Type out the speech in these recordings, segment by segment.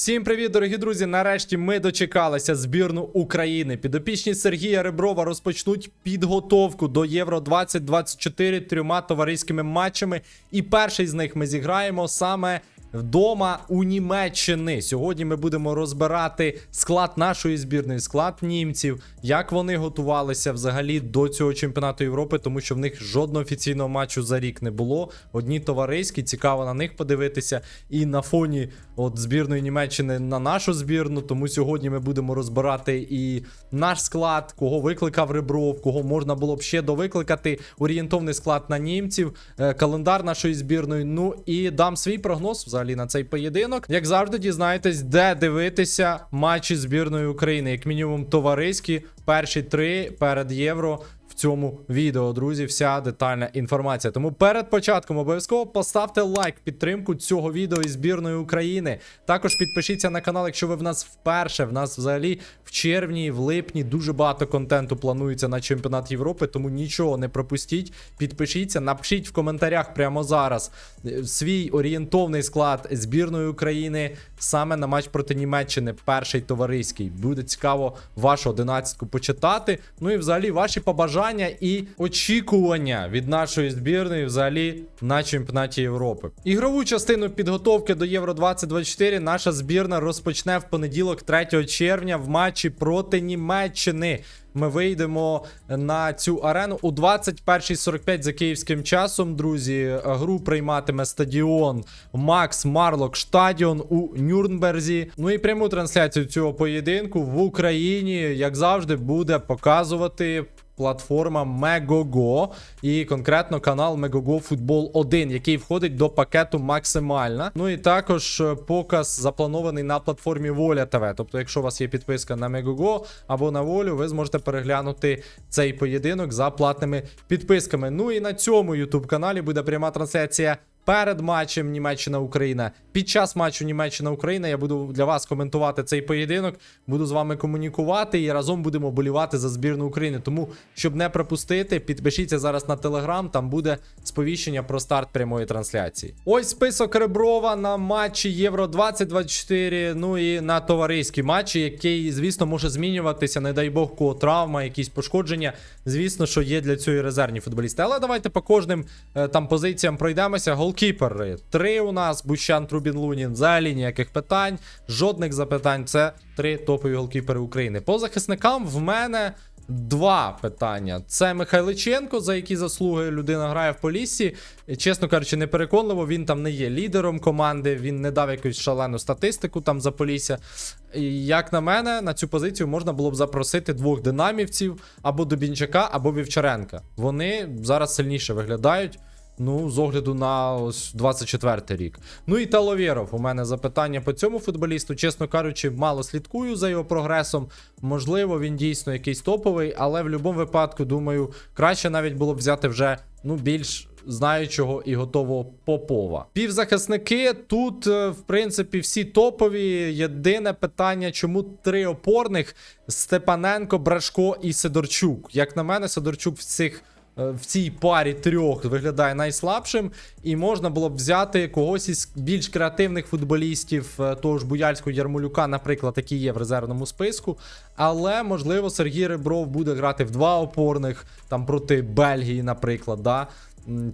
Всім привіт, дорогі друзі! Нарешті ми дочекалися збірну України. Підопічні Сергія Реброва розпочнуть підготовку до Євро 2024 трьома товариськими матчами. І перший з них ми зіграємо саме вдома у Німеччини. Сьогодні ми будемо розбирати склад нашої збірної, склад німців, як вони готувалися взагалі до цього чемпіонату Європи, тому що в них жодного офіційного матчу за рік не було. Одні товариські, цікаво на них подивитися. І на фоні от збірної Німеччини на нашу збірну. Тому сьогодні ми будемо розбирати і наш склад, кого викликав Ребров, кого можна було б ще довикликати. Орієнтовний склад на німців, е, календар нашої збірної. Ну і дам свій прогноз взагалі на цей поєдинок. Як завжди, дізнаєтесь, де дивитися матчі збірної України, як мінімум товариські, перші три перед євро. Цьому відео, друзі, вся детальна інформація. Тому перед початком обов'язково поставте лайк підтримку цього відео із збірної України. Також підпишіться на канал, якщо ви в нас вперше. В нас взагалі в червні, в липні дуже багато контенту планується на чемпіонат Європи, тому нічого не пропустіть. Підпишіться, напишіть в коментарях прямо зараз е, свій орієнтовний склад збірної України саме на матч проти Німеччини, перший товариський. Буде цікаво вашу одинадцятку почитати. Ну і взагалі ваші побажання і очікування від нашої збірної взагалі на чемпіонаті Європи. Ігрову частину підготовки до Євро 2024 наша збірна розпочне в понеділок, 3 червня, в матчі проти Німеччини. Ми вийдемо на цю арену у 21.45 за київським часом. Друзі, гру прийматиме стадіон Макс Марлок Штадіон у Нюрнберзі. Ну і пряму трансляцію цього поєдинку в Україні, як завжди, буде показувати. Платформа Megogo і конкретно канал Megogo Football 1, який входить до пакету максимальна. Ну і також е, показ запланований на платформі Воля ТВ. Тобто, якщо у вас є підписка на Megogo або на волю, ви зможете переглянути цей поєдинок за платними підписками. Ну і на цьому YouTube каналі буде пряма трансляція. Перед матчем Німеччина-Україна, під час матчу Німеччина-Україна я буду для вас коментувати цей поєдинок, буду з вами комунікувати і разом будемо болівати за збірну України. Тому, щоб не пропустити, підпишіться зараз на телеграм, там буде сповіщення про старт прямої трансляції. Ось список Реброва на матчі Євро 2024. Ну і на товариські матчі, який, звісно, може змінюватися. Не дай Бог, кого травма, якісь пошкодження. Звісно, що є для цього і резервні футболісти. Але давайте по кожним е, там позиціям пройдемося. Голкіпери. Три у нас: Бущан Трубін Лунін. Взагалі ніяких питань, жодних запитань. Це три топові голкіпери України. По захисникам в мене. Два питання. Це Михайличенко, за які заслуги людина грає в полісі. Чесно кажучи, не переконливо. Він там не є лідером команди, він не дав якусь шалену статистику там за полісся. І як на мене, на цю позицію можна було б запросити двох динамівців або Дубінчака, або Вівчаренка. Вони зараз сильніше виглядають. Ну, з огляду на ось 24 рік. Ну і Таловєров. У мене запитання по цьому футболісту. Чесно кажучи, мало слідкую за його прогресом. Можливо, він дійсно якийсь топовий, але в будь-якому випадку, думаю, краще навіть було б взяти вже ну, більш знаючого і готового Попова. Півзахисники тут, е, в принципі, всі топові. Єдине питання, чому три опорних: Степаненко, Брашко і Сидорчук. Як на мене, Сидорчук в цих в цій парі трьох виглядає найслабшим, і можна було б взяти когось із більш креативних футболістів, е, того ж Буяльського Ярмолюка, наприклад, який є в резервному списку. Але можливо Сергій Ребров буде грати в два опорних, там проти Бельгії, наприклад. да?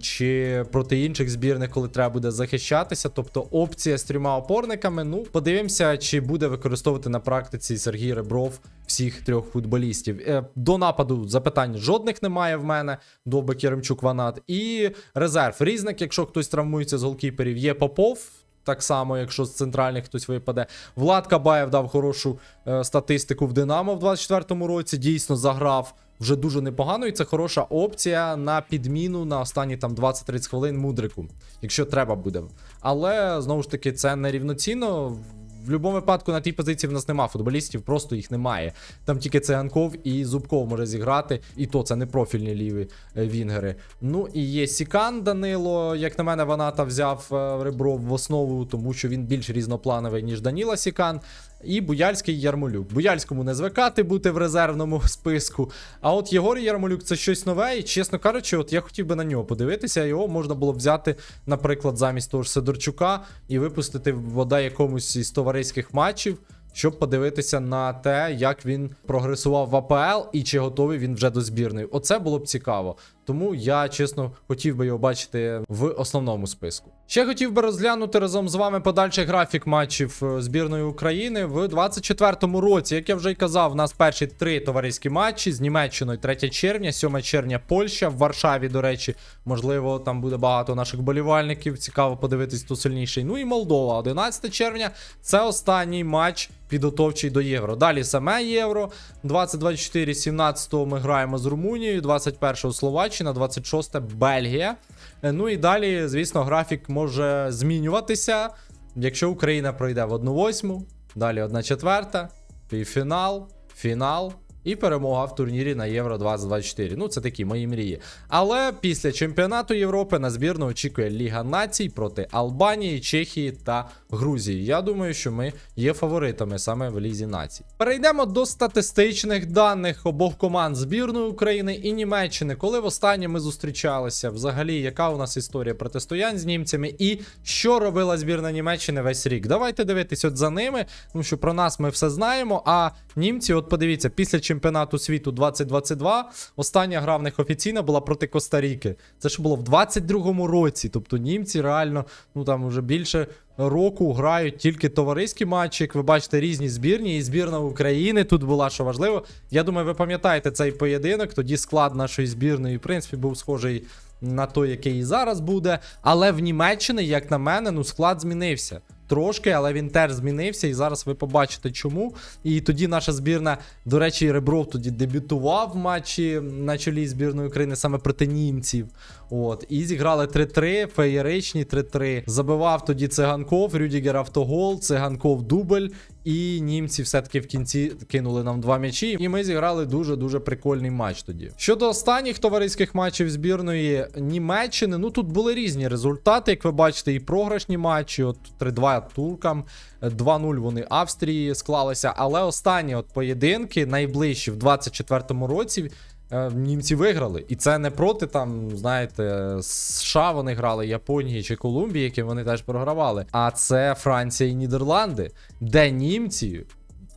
Чи проти інших збірних, коли треба буде захищатися. Тобто опція з трьома опорниками. Ну, подивимося, чи буде використовувати на практиці Сергій Ребров всіх трьох футболістів. Е, До нападу запитань жодних немає в мене. до Керемчук Ванат. І резерв. Різник, якщо хтось травмується з голкіперів, є Попов. Так само, якщо з центральних хтось випаде. Влад Кабаєв дав хорошу е, статистику в Динамо в 24-му році. Дійсно заграв вже дуже непогано, і це хороша опція на підміну на останні там 20-30 хвилин мудрику, якщо треба буде. Але знову ж таки, це не рівноцінно. В будь-якому випадку на тій позиції в нас нема футболістів, просто їх немає. Там тільки Циганков і Зубков може зіграти, і то це не профільні ліві е, вінгери. Ну і є Сікан Данило. Як на мене, Ваната взяв е, Ребров в основу, тому що він більш різноплановий, ніж Даніла Сікан. І Буяльський Ярмолюк. Буяльському не звикати бути в резервному списку. А от Єгор Ярмолюк це щось нове, і чесно кажучи, от я хотів би на нього подивитися. Його можна було взяти, наприклад, замість того ж Сидорчука і випустити вода якомусь із товариських матчів. Щоб подивитися на те, як він прогресував в АПЛ і чи готовий він вже до збірної. Оце було б цікаво. Тому я чесно хотів би його бачити в основному списку. Ще хотів би розглянути разом з вами подальший графік матчів е, збірної України в 24-му році. Як я вже й казав, у нас перші три товариські матчі з Німеччиною 3 червня, 7 червня Польща в Варшаві. До речі, можливо, там буде багато наших болівальників. Цікаво подивитись, хто сильніший. Ну і Молдова, 11 червня. Це останній матч підготовчий до євро. Далі саме євро. 2024, 17-го ми граємо з Румунією, 21-го Словаччина, 26 Бельгія. Е, Ну і далі, звісно, графік може змінюватися. Якщо Україна пройде в 1-8, далі 1-4, півфінал, фінал. І перемога в турнірі на Євро 2024. Ну, це такі мої мрії. Але після чемпіонату Європи на збірну очікує Ліга націй проти Албанії, Чехії та Грузії. Я думаю, що ми є фаворитами саме в Лізі націй. Перейдемо до статистичних даних обох команд збірної України і Німеччини. Коли востаннє ми зустрічалися, взагалі, яка у нас історія протистоянь з німцями, і що робила збірна Німеччини весь рік? Давайте дивитись от за ними, тому що про нас ми все знаємо. А німці, от подивіться, після чемпіонату світу 2022 остання гра в них офіційна була проти Коста-Ріки. Це ж було в 22-му році. Тобто німці реально, ну там вже більше року грають тільки товариські матчі. Як ви бачите, різні збірні, і збірна України тут була, що важливо. Я думаю, ви пам'ятаєте цей поєдинок. Тоді склад нашої збірної, в принципі, був схожий на той, який і зараз буде. Але в Німеччині, як на мене, ну склад змінився. Трошки, але він теж змінився, і зараз ви побачите чому. І тоді наша збірна, до речі, Ребров тоді дебютував в матчі на чолі збірної України саме проти німців. От, і зіграли 3-3, феєричні 3-3. Забивав тоді циганков, Рюдігер автогол, циганков дубль. І німці все-таки в кінці кинули нам два м'ячі. І ми зіграли дуже-дуже прикольний матч тоді. Щодо останніх товариських матчів збірної Німеччини, ну тут були різні результати, як ви бачите, і програшні матчі. От 3-2 туркам, 2-0 вони Австрії склалися. Але останні от поєдинки, найближчі в 24-му році. Е, Німці виграли, і це не проти там, знаєте, США вони грали, Японії чи Колумбії, які вони теж програвали. А це Франція і Нідерланди, де німці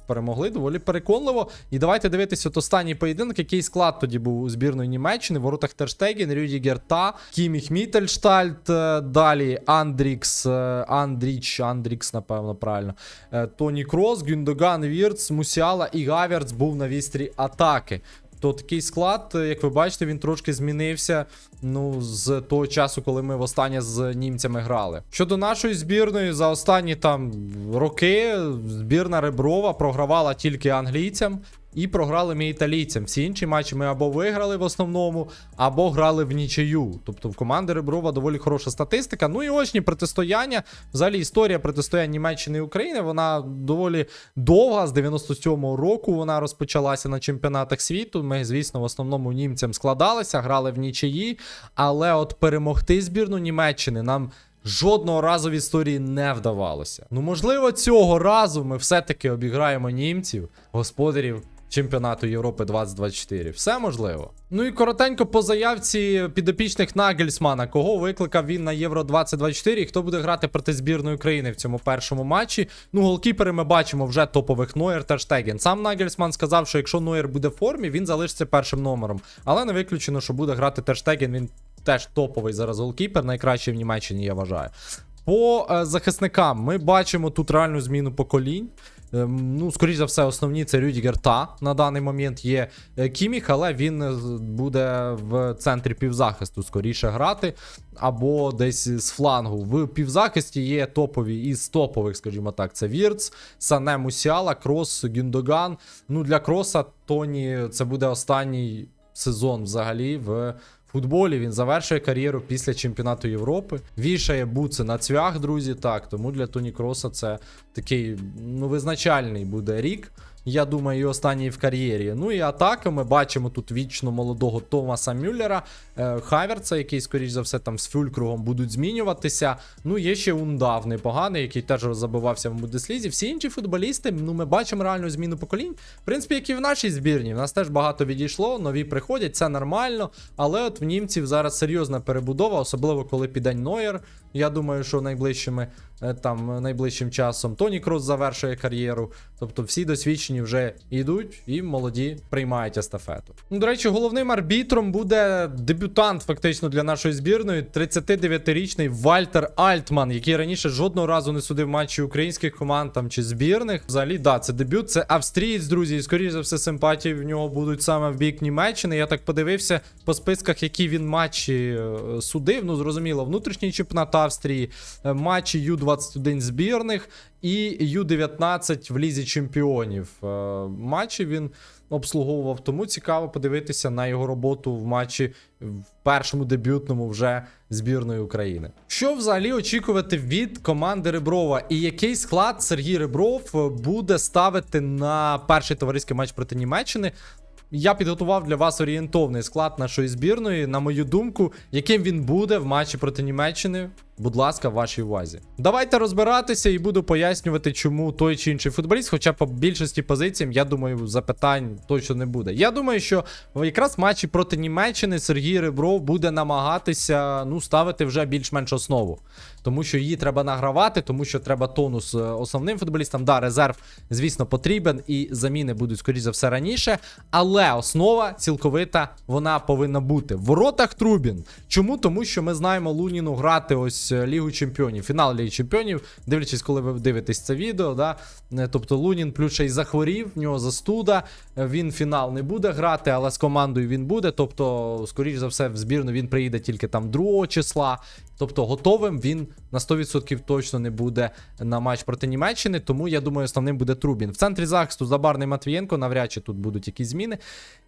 перемогли доволі переконливо. І давайте дивитися от останній поєдинок, який склад тоді був у збірної Німеччини. В воротах Терштеген, Рюдігер та Кіміх Міттельштальт. е, Далі Андрікс, е, Андріч, Андрікс, напевно, правильно. Тоні Крос, Гюндоган, Вірц, Мусіала і Гаверц був на вістрі атаки. То такий склад, як ви бачите, він трошки змінився ну, з того часу, коли ми востаннє з німцями грали. Щодо нашої збірної, за останні там роки збірна Реброва програвала тільки англійцям. І програли ми італійцям. Всі інші матчі ми або виграли в основному, або грали в нічию. Тобто в команди Реброва доволі хороша статистика. Ну і очні протистояння. Взагалі історія протистояння Німеччини і України вона доволі довга. З 97-го року вона розпочалася на чемпіонатах світу. Ми, звісно, в основному німцям складалися, грали в нічиї. Але от перемогти збірну Німеччини нам. Жодного разу в історії не вдавалося. Ну, можливо, цього разу ми все-таки обіграємо німців, господарів чемпіонату Європи 2024. Все можливо. Ну і коротенько по заявці підопічних Нагельсмана, кого викликав він на Євро 2024 і хто буде грати проти збірної України в цьому першому матчі. Ну, голкіпери ми бачимо вже топових Нойер та Штеген. Сам Нагельсман сказав, що якщо Нойер буде в формі, він залишиться першим номером. Але не виключено, що буде грати Терштеген. Він теж топовий зараз голкіпер, найкращий в Німеччині, я вважаю. По е, захисникам ми бачимо тут реальну зміну поколінь. Ем, ну, скоріш за все, основні це Рюдігер та на даний момент є е, Кіміх, але він е, буде в центрі півзахисту скоріше грати, або десь з флангу. В півзахисті є топові із топових, скажімо так, це Вірц, Сане Мусіала, Крос, Гюндоган. Ну, для Кроса Тоні це буде останній сезон взагалі в футболі. Він завершує кар'єру після чемпіонату Європи. Вішає буци на цвях, друзі. Так, тому для Тоні Кроса це такий ну, визначальний буде рік. Я думаю, і останній в кар'єрі. Ну і атака. Ми бачимо тут вічно молодого Томаса Мюллера, е, Хаверца, який, скоріш за все, там з фюлькругом будуть змінюватися. Ну, є ще Ундав непоганий, який теж забивався в Бундеслізі. Всі інші футболісти, ну, ми бачимо реальну зміну поколінь. В принципі, як і в нашій збірні. В нас теж багато відійшло, нові приходять, це нормально. Але от в німців зараз серйозна перебудова, особливо коли піде Нойер. Я думаю, що найближчими е, там найближчим часом Тоні Крос завершує кар'єру. Тобто всі досвідчені вже йдуть і молоді приймають естафету. Ну, до речі, головним арбітром буде дебютант фактично для нашої збірної, 39-річний Вальтер Альтман, який раніше жодного разу не судив матчі українських команд там чи збірних. Взагалі, да, це дебют. Це австрієць, друзі. І скоріш за все, симпатії в нього будуть саме в бік Німеччини. Я так подивився по списках, які він матчі е, судив. Ну, зрозуміло, внутрішній чемпіонат Австрії, е, матчі Ю-21 збірних і Ю-19 в лізі чемпіонів. Е, Матчі він обслуговував, тому цікаво подивитися на його роботу в матчі в першому дебютному вже збірної України. Що взагалі очікувати від команди Реброва? І який склад Сергій Ребров буде ставити на перший товариський матч проти Німеччини? Я підготував для вас орієнтовний склад нашої збірної. На мою думку, яким він буде в матчі проти Німеччини. Будь ласка, в вашій увазі. Давайте розбиратися і буду пояснювати, чому той чи інший футболіст, хоча по більшості позиціям, я думаю, запитань точно не буде. Я думаю, що якраз матчі проти Німеччини Сергій Ребров буде намагатися ну, ставити вже більш-менш основу. Тому що її треба награвати, тому що треба тонус е, основним футболістам. Да, резерв, звісно, потрібен, і заміни будуть, скоріш за все, раніше. Але основа цілковита вона повинна бути. В воротах Трубін. Чому? Тому що ми знаємо Луніну грати ось Лігу Чемпіонів, фінал Ліги Чемпіонів, дивлячись, коли ви дивитесь це відео. Да? Е, Тобто Лунін плюс ще й захворів, в нього застуда. е, Він фінал не буде грати, але з командою він буде. Тобто, скоріш за все, в збірну він приїде тільки там 2 числа. Тобто готовим він на 100% точно не буде на матч проти Німеччини, тому я думаю, основним буде Трубін. В центрі захисту Забарний Матвієнко, навряд чи тут будуть якісь зміни.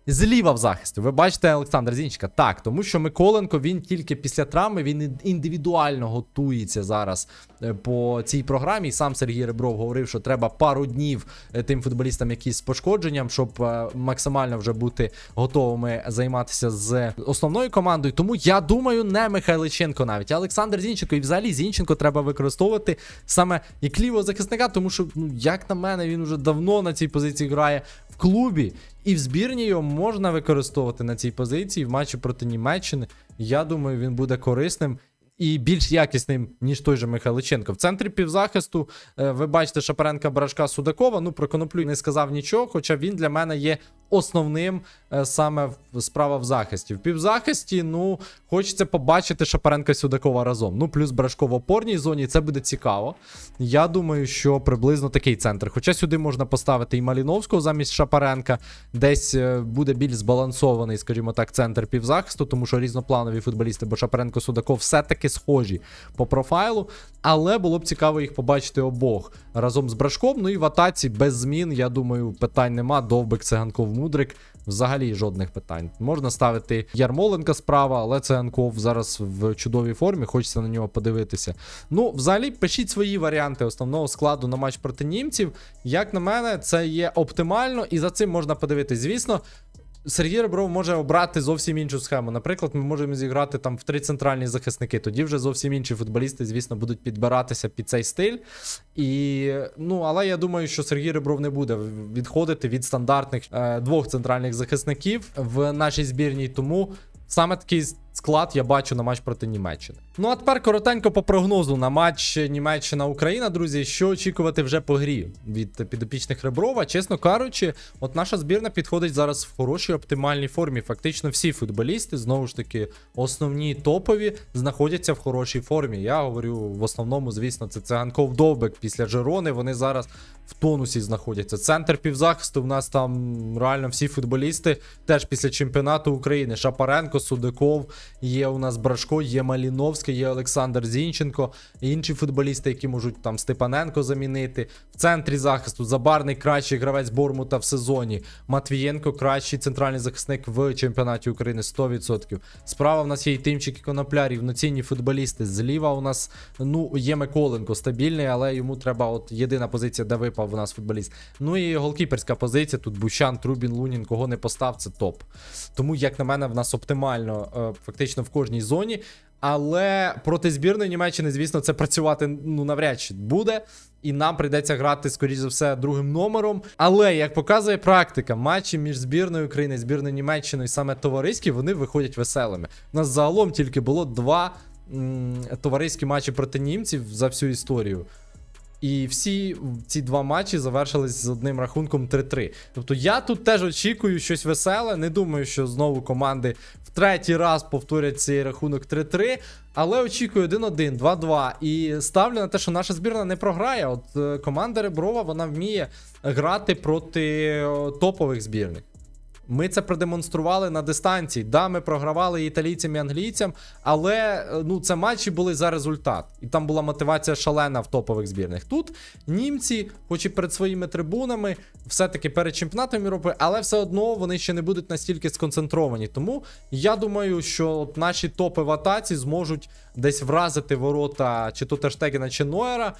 Зліва в захисті. Ви бачите Олександра Зінчика? Так, тому що Миколенко він тільки після травми він індивідуально готується зараз е, по цій програмі. Сам Сергій Ребров говорив, що треба пару днів е, тим футболістам, які з пошкодженням, щоб е, максимально вже бути готовими займатися з основною командою. Тому я думаю, не Михайличенко навіть, а Олександр Зінченко. І взагалі Зінченко треба використовувати саме як лівого захисника, тому що, ну як на мене, він вже давно на цій позиції грає в клубі. І в збірні його можна використовувати на цій позиції в матчі проти Німеччини. Я думаю, він буде корисним і більш якісним, ніж той же Михайличенко. В центрі півзахисту е, ви бачите Шапаренка Брашка Судакова. Ну про коноплю не сказав нічого, хоча він для мене є основним е, саме справа в захисті. В півзахисті, ну, хочеться побачити Шапаренка Судакова разом. Ну, плюс Брашко в опорній зоні, це буде цікаво. Я думаю, що приблизно такий центр. Хоча сюди можна поставити і Маліновського замість Шапаренка, десь е, буде більш збалансований, скажімо так, центр півзахисту, тому що різнопланові футболісти, бо Шапаренко Судаков все-таки схожі по профайлу. Але було б цікаво їх побачити обох разом з Брашком. Ну і в атаці без змін, я думаю, питань нема. Довбик, Циганков, Мудрик. Взагалі жодних питань. Можна ставити Ярмоленка справа, але Циганков зараз в чудовій формі, хочеться на нього подивитися. Ну, взагалі, пишіть свої варіанти основного складу на матч проти німців. Як на мене, це є оптимально, і за цим можна подивитись. Звісно, Сергій Ребров може обрати зовсім іншу схему. Наприклад, ми можемо зіграти там в три центральні захисники. Тоді вже зовсім інші футболісти, звісно, будуть підбиратися під цей стиль. І ну, але я думаю, що Сергій Ребров не буде відходити від стандартних е, двох центральних захисників в нашій збірній. Тому саме такий склад я бачу на матч проти Німеччини. Ну а тепер коротенько по прогнозу на матч Німеччина-Україна, друзі. Що очікувати вже по грі від підопічних Реброва? Чесно кажучи, от наша збірна підходить зараз в хорошій оптимальній формі. Фактично всі футболісти, знову ж таки, основні топові, знаходяться в хорошій формі. Я говорю в основному, звісно, це Циганков Довбек після Жерони. Вони зараз в тонусі знаходяться. Центр півзахисту в нас там реально всі футболісти теж після чемпіонату України. Шапаренко, Судаков, Є у нас Брашко, є Маліновський, є Олександр Зінченко, інші футболісти, які можуть там Степаненко замінити. В центрі захисту Забарний кращий гравець Бормута в сезоні. Матвієнко кращий центральний захисник в чемпіонаті України 100%. Справа в нас є і Тимчик і Конопля, рівноцінні футболісти. Зліва у нас ну є Миколенко стабільний, але йому треба от єдина позиція, де випав у нас футболіст. Ну і голкіперська позиція. Тут Бущан, Трубін, Лунін, кого не постав, це топ. Тому, як на мене, в нас оптимально е, фактично в кожній зоні. Але проти збірної Німеччини, звісно, це працювати ну навряд чи буде. І нам прийдеться грати, скоріш за все, другим номером. Але як показує практика, матчі між збірною України, збірною Німеччини, саме товариські, вони виходять веселими. У нас загалом тільки було два м, товариські матчі проти німців за всю історію. І всі ці два матчі завершились з одним рахунком 3-3. Тобто я тут теж очікую щось веселе. Не думаю, що знову команди в третій раз повторять цей рахунок 3-3. Але очікую 1-1, 2-2. І ставлю на те, що наша збірна не програє. От е, команда Реброва вона вміє грати проти е, топових збірних. Ми це продемонстрували на дистанції. Да, ми програвали італійцям і англійцям, але е, ну це матчі були за результат. І там була мотивація шалена в топових збірних. Тут німці, хоч і перед своїми трибунами, все-таки перед чемпіонатом Європи, але все одно вони ще не будуть настільки сконцентровані. Тому я думаю, що наші топи в атаці зможуть десь вразити ворота чи то Терштегена, чи Нойера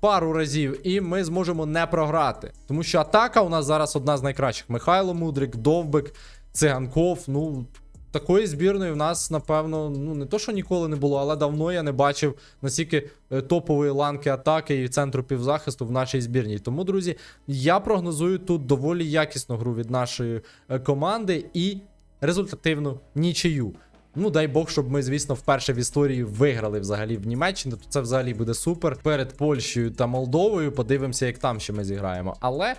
пару разів, і ми зможемо не програти. Тому що атака у нас зараз одна з найкращих. Михайло Мудрик, Довбик, Циганков. Ну, такої збірної в нас, напевно, ну не то, що ніколи не було, але давно я не бачив настільки е, топової ланки атаки і центру півзахисту в нашій збірній. Тому, друзі, я прогнозую тут доволі якісну гру від нашої е, команди і результативну нічию. Ну, дай Бог, щоб ми, звісно, вперше в історії виграли взагалі в Німеччині. То це взагалі буде супер. Перед Польщею та Молдовою. Подивимося, як там ще ми зіграємо. Але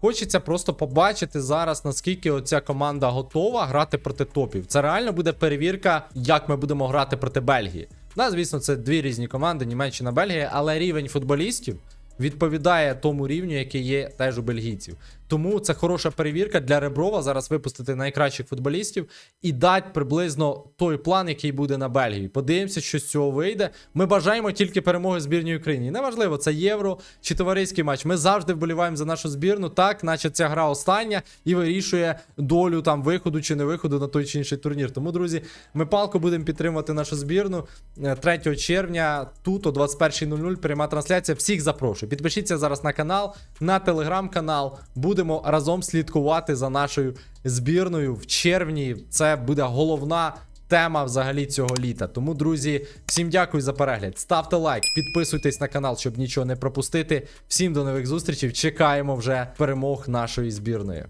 хочеться просто побачити зараз, наскільки оця команда готова грати проти топів. Це реально буде перевірка, як ми будемо грати проти Бельгії. Да, звісно, це дві різні команди: Німеччина, Бельгія, але рівень футболістів. Відповідає тому рівню, який є теж у бельгійців. Тому це хороша перевірка для Реброва зараз випустити найкращих футболістів і дати приблизно той план, який буде на Бельгії. Подивимося, що з цього вийде. Ми бажаємо тільки перемоги збірної України. Неважливо, це євро чи товариський матч. Ми завжди вболіваємо за нашу збірну, так, наче ця гра остання і вирішує долю там виходу чи не виходу на той чи інший турнір. Тому, друзі, ми палко будемо підтримувати нашу збірну Е, 3 червня. Тут о 21.00 пряма трансляція. Всіх запрошую. Підпишіться зараз на канал, на телеграм-канал. Будемо разом слідкувати за нашою збірною в червні. Це буде головна. Тема взагалі цього літа. Тому, друзі, всім дякую за перегляд. Ставте лайк, підписуйтесь на канал, щоб нічого не пропустити. Всім до нових зустрічей. Чекаємо вже перемог нашої збірної.